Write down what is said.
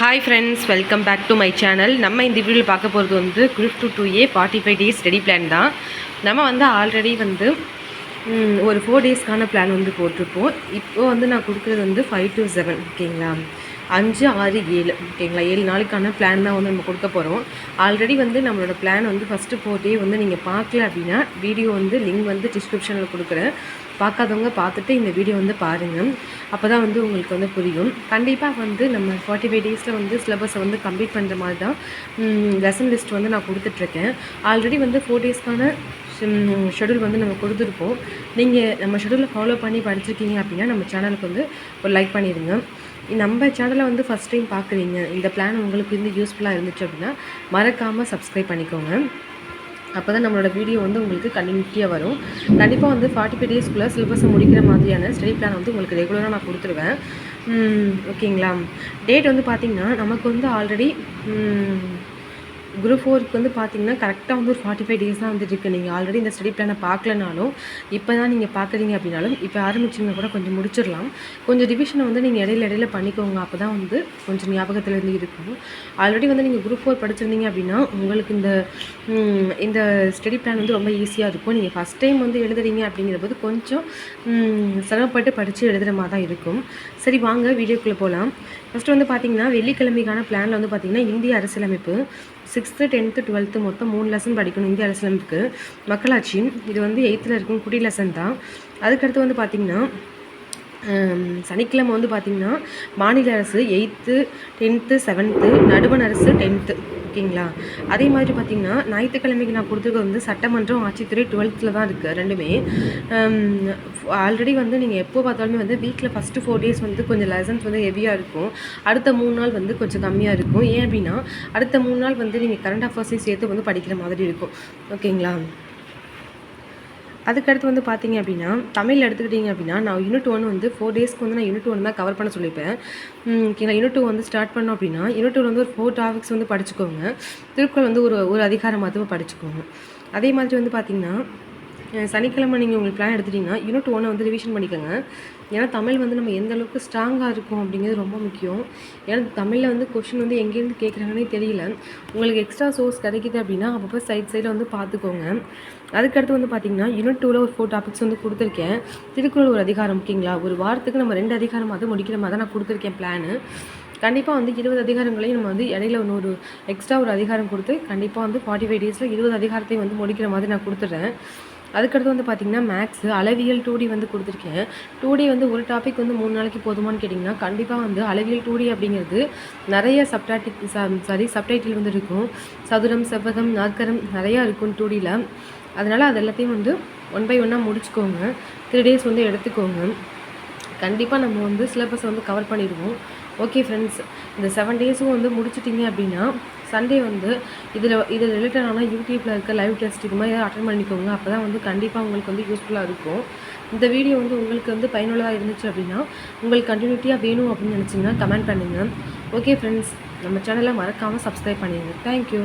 Hi friends welcome back to my channel நம்ம இந்த வீடியோவில் பார்க்க போகிறது வந்து group two two A forty five days study plan தான். நம்ம வந்து ஆல்ரெடி வந்து ஒரு ஃபோர் டேஸ்க்கான பிளான் வந்து போட்டிருப்போம். இப்போ வந்து நான் கொடுக்குறது வந்து ஃபைவ் டு செவன் ஓகேங்களா அஞ்சு ஆறு ஏழு. ஓகேங்களா? ஏழு நாளைக்கான பிளான் தான் வந்து நம்ம கொடுக்க போகிறோம் ஆல்ரெடி வந்து நம்மளோட பிளான் வந்து ஃபஸ்ட்டு போட்டே வந்து நீங்கள் பார்க்கல அப்படின்னா வீடியோ வந்து லிங்க் வந்து டிஸ்கிரிப்ஷனில் கொடுக்குறேன். பார்க்காதவங்க பார்த்துட்டு இந்த வீடியோ வந்து பாருங்கள் அப்போ தான் வந்து உங்களுக்கு வந்து புரியும். கண்டிப்பாக வந்து நம்ம ஃபார்ட்டி ஃபைவ் டேஸில் வந்து சிலபஸை வந்து கம்ப்ளீட் பண்ணுற மாதிரி தான் லெசன் லிஸ்ட் வந்து நான் கொடுத்துட்ருக்கேன். ஆல்ரெடி வந்து ஃபோர் டேஸ்க்கான ஷெடியூல் வந்து நம்ம கொடுத்துருப்போம் நீங்கள் நம்ம ஷெடியூலை ஃபாலோ பண்ணி படிச்சிருக்கீங்க அப்படின்னா நம்ம சேனலுக்கு வந்து ஒரு லைக் பண்ணிடுங்க. நம்ம சேனலை வந்து ஃபஸ்ட் டைம் பார்க்குறீங்க இந்த பிளான் உங்களுக்கு வந்து யூஸ்ஃபுல்லாக இருந்துச்சு அப்படின்னா மறக்காமல் சப்ஸ்கிரைப் பண்ணிக்கோங்க. அப்போ தான் நம்மளோட வீடியோ வந்து உங்களுக்கு கண்டினியூட்டியாக வரும். கண்டிப்பாக வந்து ஃபார்ட்டி ஃபைவ் டேஸ்க்குள்ளே சிலபஸை முடிக்கிற மாதிரியான ஸ்டடி பிளான் வந்து உங்களுக்கு ரெகுலராக நான் கொடுத்துருவேன். ஓகேங்களா டேட் வந்து பார்த்திங்கன்னா நமக்கு வந்து ஆல்ரெடி குரூப் ஃபோருக்கு வந்து பார்த்தீங்கன்னா கரெக்டாக வந்து ஒரு ஃபார்ட்டி ஃபைவ் டேஸ் தான் வந்துட்டு இருக்கு நீங்கள் ஆல்ரெடி இந்த ஸ்டடி பிளானை பார்க்கலனாலும் இப்போ தான் நீங்கள் பார்க்குறீங்க அப்படின்னாலும் இப்போ ஆரம்பிச்சிங்கன்னா கூட கொஞ்சம் முடிச்சிடலாம். கொஞ்சம் ரிவிஷனை வந்து நீங்கள் இடையில இடையில பண்ணிக்கோங்க. அப்போ தான் வந்து கொஞ்சம் ஞாபகத்தில் இருந்து இருக்கும். ஆல்ரெடி வந்து நீங்கள் குரூப் ஃபோர் படிச்சிருந்தீங்க அப்படின்னா உங்களுக்கு இந்த இந்த ஸ்டடி பிளான் வந்து ரொம்ப ஈஸியாக இருக்கும். நீங்கள் ஃபஸ்ட் டைம் வந்து எழுதுறீங்க அப்படிங்கிற போது கொஞ்சம் சிரமப்பட்டு படித்து எழுதுகிற மாதிரி தான் இருக்கும். சரி வாங்க வீடியோக்குள்ளே போகலாம் ஃபஸ்ட்டு வந்து பார்த்தீங்கன்னா வெள்ளிக்கிழமைக்கான பிளானில் வந்து பார்த்திங்கன்னா இந்திய அரசியலமைப்பு. சிக்ஸ்த்து டென்த்து டுவெல்த்து மொத்தம் மூணு லெசன் படிக்கணும் இந்திய அரசியலமைப்புக்கு. மக்களாட்சி இது வந்து எயித்தில் இருக்கும் குடி லெசன் தான். அதுக்கடுத்து வந்து பார்த்திங்கன்னா சனிக்கிழமை வந்து பார்த்திங்கன்னா மாநில அரசு எயித்து டென்த்து செவன்த்து நடுவண் அரசு டென்த்து ஓகேங்களா? அதே மாதிரி பார்த்திங்கன்னா ஞாயிற்றுக்கிழமைக்கு நான் கொடுத்துருக்க வந்து சட்டமன்றம் ஆட்சித்துறை டுவெல்த்தில் தான் இருக்குது ரெண்டுமே. ஆல்ரெடி வந்து நீங்கள் எப்போ பார்த்தாலுமே வந்து வீக்கில் ஃபஸ்ட்டு ஃபோர் டேஸ் வந்து கொஞ்சம் லெசன்ஸ் வந்து ஹெவியாக இருக்கும். அடுத்த மூணு நாள் வந்து கொஞ்சம் கம்மியாக இருக்கும். ஏன் அப்படின்னா அடுத்த மூணு நாள் வந்து நீங்கள் கரண்ட் அஃபேர்ஸையும் சேர்த்து வந்து படிக்கிற மாதிரி இருக்கும். ஓகேங்களா? அதுக்கடுத்து வந்து பார்த்தீங்க அப்படின்னா தமிழ் எடுத்துக்கிட்டிங்க அப்படின்னா நான் யூனிட் ஒன் வந்து ஃபோர் டேஸ்க்கு வந்து நான் யூனிட் ஒன் தான் கவர் பண்ண சொல்லியிருப்பேன். ம், ஓகேங்களா யூனிட் டூ வந்து ஸ்டார்ட் பண்ணோம் அப்படின்னா யூனிட் டூ வந்து ஒரு ஃபோர் டாபிக்ஸ் வந்து படிச்சுக்கோங்க. திருக்குறள் வந்து ஒரு ஒரு அதிகாரம் மட்டும் படிச்சுக்கோங்க. அதே மாதிரி வந்து பார்த்திங்கன்னா சனிக்கிழமை நீங்கள் உங்களுக்கு பிளான் எடுத்துட்டிங்கன்னா யூனிட் ஒன்னை வந்து ரிவிஷன் பண்ணிக்கோங்க. ஏன்னா தமிழ் வந்து நம்ம எந்த அளவுக்கு ஸ்ட்ராங்காக இருக்கும் அப்படிங்கிறது ரொம்ப முக்கியம். ஏன்னா தமிழில் வந்து கொஷின் வந்து எங்கேருந்து கேட்குறாங்கன்னே தெரியல. உங்களுக்கு எக்ஸ்ட்ரா சோர்ஸ் கிடைக்குது அப்படின்னா அப்பப்போ சைட் சைடில் வந்து பார்த்துக்கோங்க. அதுக்கடுத்து வந்து பார்த்திங்கன்னா யூனிட் டூவில் ஒரு ஃபோர் டாபிக்ஸ் வந்து கொடுத்துருக்கேன். திருக்குறள் ஒரு அதிகாரம் ஓகேங்களா? ஒரு வாரத்துக்கு நம்ம ரெண்டு அதிகாரம் அது முடிக்கிற மாதிரி தான் நான் கொடுத்துருக்கேன் பிளானு கண்டிப்பாக வந்து இருபது அதிகாரங்களையும் நம்ம வந்து இடையில ஒன்று ஒரு எக்ஸ்ட்ரா ஒரு அதிகாரம் கொடுத்து கண்டிப்பாக வந்து ஃபார்ட்டி ஃபைவ் டேஸில் இருபது அதிகாரத்தையும் வந்து முடிக்கிற மாதிரி நான் கொடுத்துட்றேன். அதுக்கடுத்து வந்து பார்த்திங்கன்னா மேக்ஸு அளவியல் டூ டி வந்து கொடுத்துருக்கேன். டூ டி வந்து ஒரு டாபிக் வந்து மூணு நாளைக்கு போதுமான்னு கேட்டிங்கன்னா கண்டிப்பாக வந்து அளவியல் டூ டி அப்படிங்கிறது நிறைய சப்டாட்டிக் சாரி சப்டைட்டில் வந்து இருக்கும். சதுரம் செவ்வகம் நாற்கரம் நிறையா இருக்கும் டூ டியில் அதனால் அது எல்லாத்தையும் வந்து ஒன் பை ஒன்னாக முடிச்சுக்கோங்க. த்ரீ டேஸ் வந்து எடுத்துக்கோங்க. கண்டிப்பாக நம்ம வந்து சிலபஸை வந்து கவர் பண்ணிடுவோம். ஓகே ஃப்ரெண்ட்ஸ் இந்த செவன் டேஸும் வந்து முடிச்சிட்டிங்க அப்படின்னா சண்டே வந்து இதில் இது ரிலேட்டடான யூடியூப்பில் இருக்க லைவ் டெஸ்ட் இது மாதிரி அட்டன் பண்ணிக்கோங்க. அப்போ தான் வந்து கண்டிப்பாக உங்களுக்கு வந்து யூஸ்ஃபுல்லாக இருக்கும். இந்த வீடியோ வந்து உங்களுக்கு வந்து பயனுள்ளதாக இருந்துச்சு அப்படின்னா உங்களுக்கு கண்டினியூட்டியாக வேணும் அப்படின்னு நினச்சிங்கன்னா கமெண்ட் பண்ணுங்கள் ஓகே ஃப்ரெண்ட்ஸ் நம்ம சேனலை மறக்காமல் சப்ஸ்கிரைப் பண்ணிடுங்க. தேங்க்யூ